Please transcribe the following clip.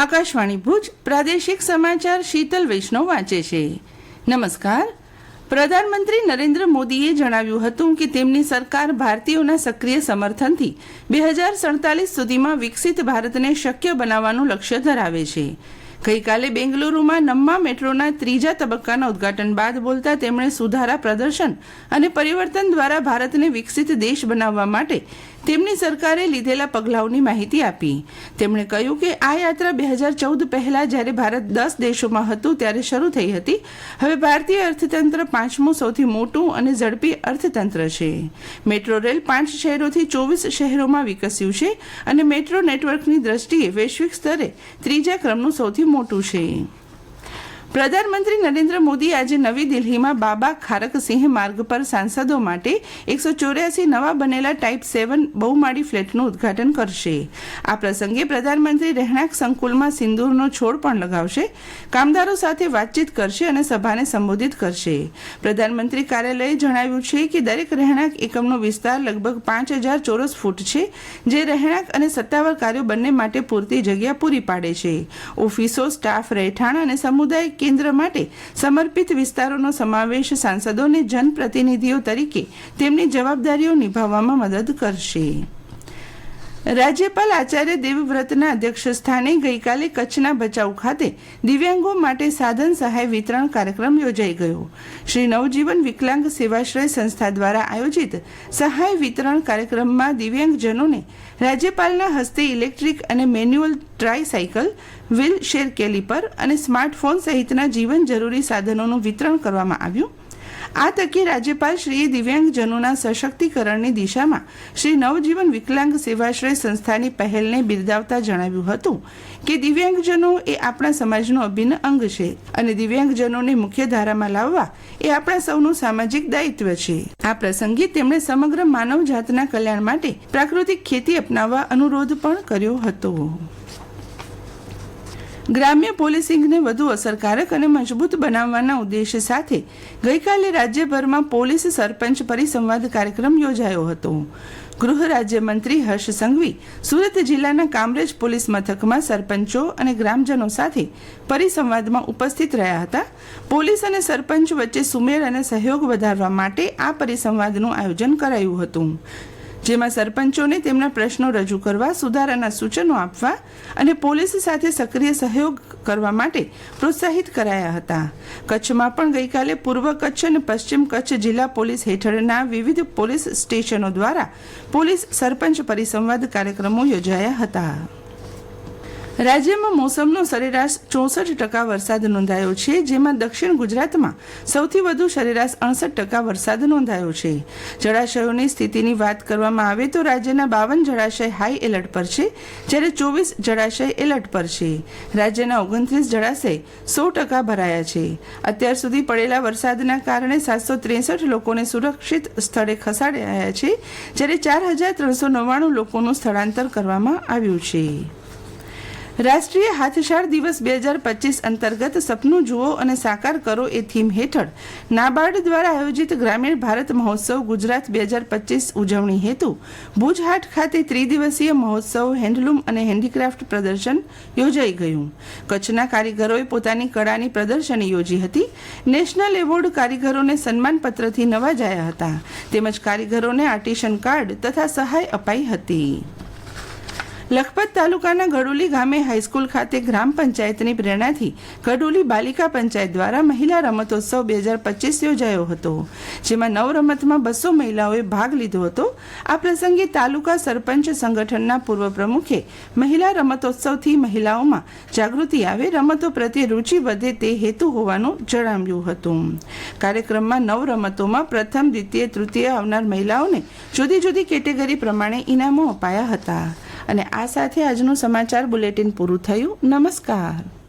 આકાશવાણી ભુજ પ્રાદેશિક સમાચાર શીતલ વૈષ્ણવ વાંચે છે. નમસ્કાર. પ્રધાનમંત્રી નરેન્દ્ર મોદીએ જણાવ્યું હતું કે તેમની સરકાર ભારતીયોના સક્રિય સમર્થનથી બે હજાર સડતાલીસ સુધીમાં વિકસિત ભારતને શક્ય બનાવવાનું લક્ષ્ય ધરાવે છે. ગઈકાલે બેંગલુરુમાં નમ્મા મેટ્રોના ત્રીજા તબક્કાના ઉદ્ઘાટન બાદ બોલતા તેમણે સુધારા પ્રદર્શન અને પરિવર્તન દ્વારા ભારતને વિકસિત દેશ બનાવવા માટે તેમની સરકારે લીધેલા પગલાઓની માહિતી આપી. તેમણે કહ્યું કે આ યાત્રા બે હજાર ચૌદ પહેલા જ્યારે ભારત દસ દેશોમાં હતું ત્યારે શરૂ થઈ હતી. હવે ભારતીય અર્થતંત્ર પાંચમું સૌથી મોટું અને ઝડપી અર્થતંત્ર છે. મેટ્રો રેલ પાંચ શહેરોથી ચોવીસ શહેરોમાં વિકસ્યું છે અને મેટ્રો નેટવર્કની દ્રષ્ટિએ વૈશ્વિક સ્તરે ત્રીજા ક્રમનું સૌથી મોટું છે. પ્રધાનમંત્રી નરેન્દ્ર મોદી આજે નવી દિલ્હીમાં બાબા ખારકસિંહ માર્ગ પર સાંસદો માટે એકસો ચોર્યાસી નવા બનેલા ટાઈપ સેવન બહુમાળી ફ્લેટનું ઉદ્ઘાટન કરશે. આ પ્રસંગે પ્રધાનમંત્રી રહેણાંક સંકુલમાં સિંદૂરનો છોડ પણ લગાવશે, કામદારો સાથે વાતચીત કરશે અને સભાને સંબોધિત કરશે. પ્રધાનમંત્રી કાર્યાલયે જણાવ્યું છે કે દરેક રહેણાંક એકમનો વિસ્તાર લગભગ પાંચ હજાર ચોરસ ફૂટ છે, જે રહેણાંક અને સત્તાવાર કાર્યો બંને માટે પૂરતી જગ્યા પૂરી પાડે છે. ઓફિસો, સ્ટાફ, રહેઠાણ અને સમુદાય કેન્દ્ર માટે સમર્પિત વિસ્તારોનો સમાવેશ સાંસદોને જનપ્રતિનિધિઓ તરીકે તેમની જવાબદારીઓ નિભાવવામાં મદદ કરશે. રાજ્યપાલ આચાર્ય દેવવ્રતના અધ્યક્ષ સ્થાને ગઈકાલે કચ્છના ભચાઉ ખાતે દિવ્યાંગો માટે સાધન સહાય વિતરણ કાર્યક્રમ યોજાઈ ગયો. શ્રી નવજીવન વિકલાંગ સેવાશ્રય સંસ્થા દ્વારા આયોજિત સહાય વિતરણ કાર્યક્રમમાં દિવ્યાંગજનોને રાજ્યપાલના હસ્તે ઇલેક્ટ્રિક અને manual tricycle wheelchair caliper અને સ્માર્ટફોન સહિતના જીવન જરૂરી સાધનોનું વિતરણ કરવામાં આવ્યું. આ તકે રાજ્યપાલ શ્રીએ દિવ્યાંગજનોના સશક્તિકરણની દિશામાં શ્રી નવજીવન વિકલાંગ સેવાશ્રય સંસ્થાની પહેલને બિરદાવતા જણાવ્યું હતું કે દિવ્યાંગજનો એ આપણા સમાજનો અભિન્ન અંગ છે અને દિવ્યાંગજનોને મુખ્ય ધારામાં લાવવા એ આપણા સૌનું સામાજિક દાયિત્વ છે. આ પ્રસંગે તેમણે સમગ્ર માનવ જાતના કલ્યાણ માટે પ્રાકૃતિક ખેતી અપનાવવા અનુરોધ પણ કર્યો હતો. ગ્રામ્ય પોલીસિંગને વધુ અસરકારક અને મજબૂત બનાવવાના ઉદ્દેશ્ય સાથે ગઈકાલે રાજ્યભરમાં પોલીસ સરપંચ પરિસંવાદ કાર્યક્રમ યોજાયો હતો. ગૃહ રાજ્યમંત્રી હર્ષ સંઘવી, સુરત જિલ્લાના કામરેજ પોલીસ મથકમાં સરપંચો અને ગ્રામજનો સાથે પરિસંવાદમાં ઉપસ્થિત રહ્યા હતા. પોલીસ અને સરપંચ વચ્ચે સુમેળ અને સહયોગ વધારવા માટે આ પરિસંવાદનું આયોજન કરાયું હતું. જેમાં સરપંચોને તેમના પ્રશ્નો રજૂ કરવા, સુધારાના સૂચનો આપવા અને પોલીસ સાથે સક્રિય સહયોગ કરવા માટે પ્રોત્સાહિત કરાયા હતા. કચ્છમાં પણ ગઈકાલે પૂર્વ કચ્છ અને પશ્ચિમ કચ્છ જિલ્લા પોલીસ હેઠળના વિવિધ પોલીસ સ્ટેશનો દ્વારા પોલીસ સરપંચ પરિસંવાદ કાર્યક્રમો યોજાયા હતા. રાજ્યમાં મોસમનો સરેરાશ ચોસઠ ટકા વરસાદ નોંધાયો છે, જેમાં દક્ષિણ ગુજરાતમાં સૌથી વધુ સરેરાશ અડસઠ ટકા વરસાદ નોંધાયો છે. જળાશયોની સ્થિતિની વાત કરવામાં આવે તો રાજ્યના બાવન જળાશય હાઈ એલર્ટ પર છે, જ્યારે ચોવીસ જળાશય એલર્ટ પર છે. રાજ્યના ઓગણત્રીસ જળાશય સો ટકા ભરાયા છે. અત્યાર સુધી પડેલા વરસાદના કારણે સાતસો ત્રેસઠ લોકોને સુરક્ષિત સ્થળે ખસાડાયા છે, જ્યારે ચાર હજાર ત્રણસો નવ્વાણું લોકોનું સ્થળાંતર કરવામાં આવ્યું છે. રાષ્ટ્રીય હાથશાળ દિવસ બે હજાર પચીસ અંતર્ગત સપનું જુઓ અને સાકાર કરો એ થીમ હેઠળ નાબાર્ડ દ્વારા આયોજિત ગ્રામીણ ભારત મહોત્સવ ગુજરાત બે હજાર પચીસ ઉજવણી હેતુ ભુજહાટ ખાતે ત્રિદિવસીય મહોત્સવ હેન્ડલૂમ અને હેન્ડીક્રાફ્ટ પ્રદર્શન યોજાઈ ગયું. કચ્છના કારીગરોએ પોતાની કળાની પ્રદર્શની યોજી હતી. નેશનલ એવોર્ડ કારીગરોને સન્માનપત્રથી નવાજાયા હતા. તેમજ કારીગરોને આર્ટિશન કાર્ડ તથા સહાય અપાઈ હતી. લખપત તાલુકાના ગડોલી ગામે હાઈસ્કૂલ ખાતે ગ્રામ પંચાયતની પ્રેરણાથી ગડોલી બાલિકા પંચાયત દ્વારા મહિલા રમતોત્સવ બે હજાર પચીસ યોજાયો હતો, જેમાં નવ રમતમાં બસો મહિલાઓએ ભાગ લીધો હતો. આ પ્રસંગે તાલુકા સરપંચ સંગઠનના પૂર્વ પ્રમુખે મહિલા રમતોત્સવથી મહિલાઓમાં જાગૃતિ આવે, રમતો પ્રત્યે રુચિ વધે તે હેતુ હોવાનું જણાવ્યું હતું. કાર્યક્રમમાં નવ રમતોમાં પ્રથમ, દ્વિતીય, તૃતીય આવનાર મહિલાઓને જુદી જુદી કેટેગરી પ્રમાણે ઇનામો અપાયા હતા. અને આ સાથે આજનું સમાચાર બુલેટિન પૂરું થયું. નમસ્કાર.